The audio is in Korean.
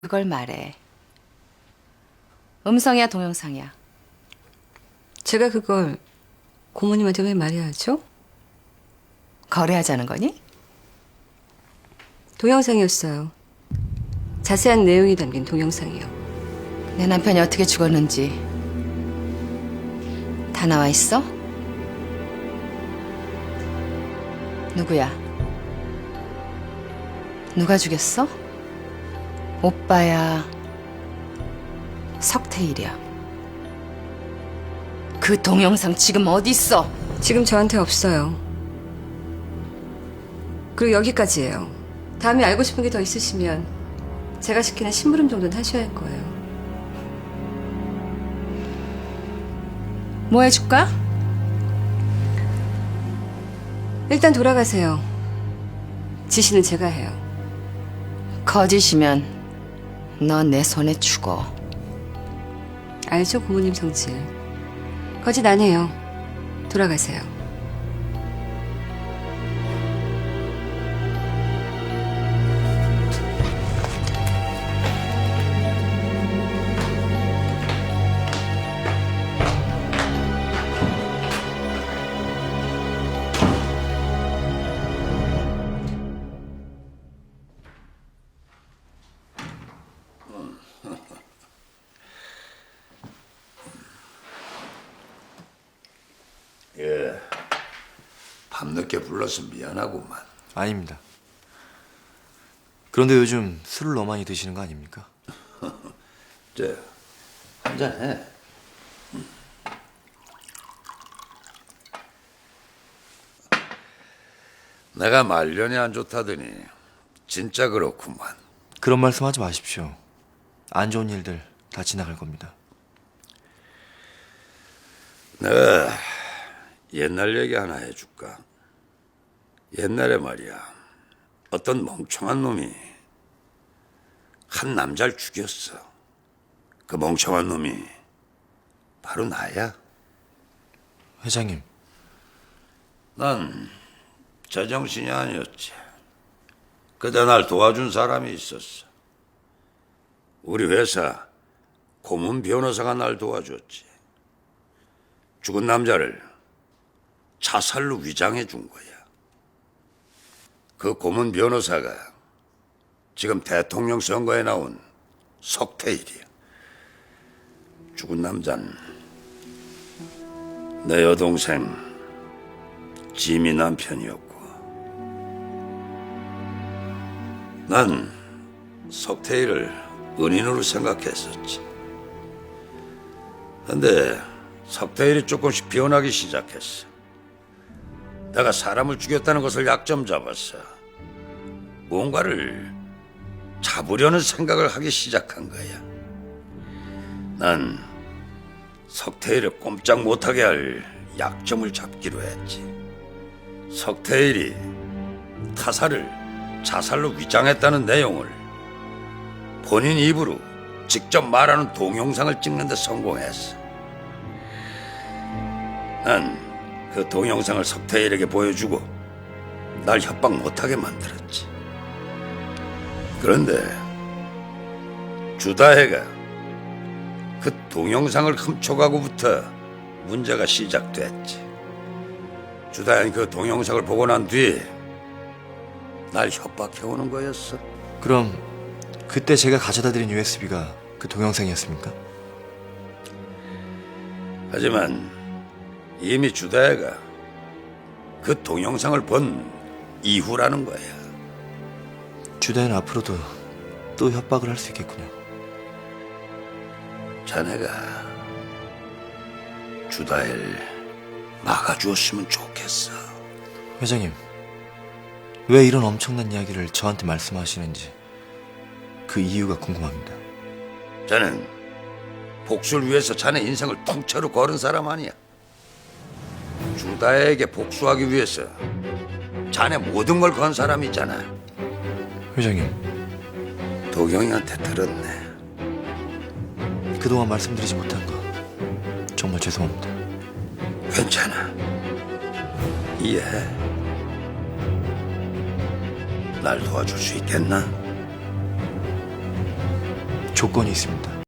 그걸 말해. 음성이야 동영상이야. 제가 그걸 고모님한테 왜 말해야 하죠? 거래하자는 거니? 동영상이었어요. 자세한 내용이 담긴 동영상이요. 내 남편이 어떻게 죽었는지 다 나와 있어? 누구야? 누가 죽였어? 오빠야. 석태일이야. 그 동영상 지금 어디 있어? 지금 저한테 없어요. 그리고 여기까지예요. 다음에 알고 싶은 게 더 있으시면 제가 시키는 심부름 정도는 하셔야 할 거예요. 뭐 해줄까? 일단 돌아가세요. 지시는 제가 해요. 거짓이면 너내 손에 죽어. 알죠, 고모님 성질. 거짓 안 해요. 돌아가세요. 밤늦게 불러서 미안하구만. 아닙니다. 그런데 요즘 술을 너무 많이 드시는 거 아닙니까? 저 한잔 해. 내가 말년이 안 좋다더니 진짜 그렇구만. 그런 말씀하지 마십시오. 안 좋은 일들 다 지나갈 겁니다. 내가 옛날 얘기 하나 해줄까? 옛날에 말이야. 어떤 멍청한 놈이 한 남자를 죽였어. 그 멍청한 놈이 바로 나야. 회장님, 난 제정신이 아니었지. 그때 날 도와준 사람이 있었어. 우리 회사 고문 변호사가 날 도와줬지. 죽은 남자를 자살로 위장해 준 거야. 그 고문 변호사가 지금 대통령 선거에 나온 석태일이야. 죽은 남자는 내 여동생 지미 남편이었고 난 석태일을 은인으로 생각했었지. 근데 석태일이 조금씩 변하기 시작했어. 내가 사람을 죽였다는 것을 약점 잡았어. 뭔가를 잡으려는 생각을 하기 시작한 거야. 난 석태일을 꼼짝 못하게 할 약점을 잡기로 했지. 석태일이 타사를 자살로 위장했다는 내용을 본인 입으로 직접 말하는 동영상을 찍는 데 성공했어. 난 그 동영상을 석태일에게 보여주고 날 협박 못하게 만들었지. 그런데 주다혜가 그 동영상을 훔쳐가고부터 문제가 시작됐지. 주다현 그 동영상을 보고 난 뒤 날 협박해오는 거였어. 그럼 그때 제가 가져다 드린 USB가 그 동영상이었습니까? 하지만 이미 주다혜가 그 동영상을 본 이후라는 거야. 주다는 앞으로도 또 협박을 할 수 있겠군요. 자네가 주다혜를 막아주었으면 좋겠어. 회장님, 왜 이런 엄청난 이야기를 저한테 말씀하시는지 그 이유가 궁금합니다. 자넨 복수를 위해서 자네 인생을 통째로 걸은 사람 아니야. 주다혜에게 복수하기 위해서 자네 모든 걸 건 사람이잖아. 회장님, 도경이한테 들었네. 그동안 말씀드리지 못한 거 정말 죄송합니다. 괜찮아. 이해해. 날 도와줄 수 있겠나? 조건이 있습니다.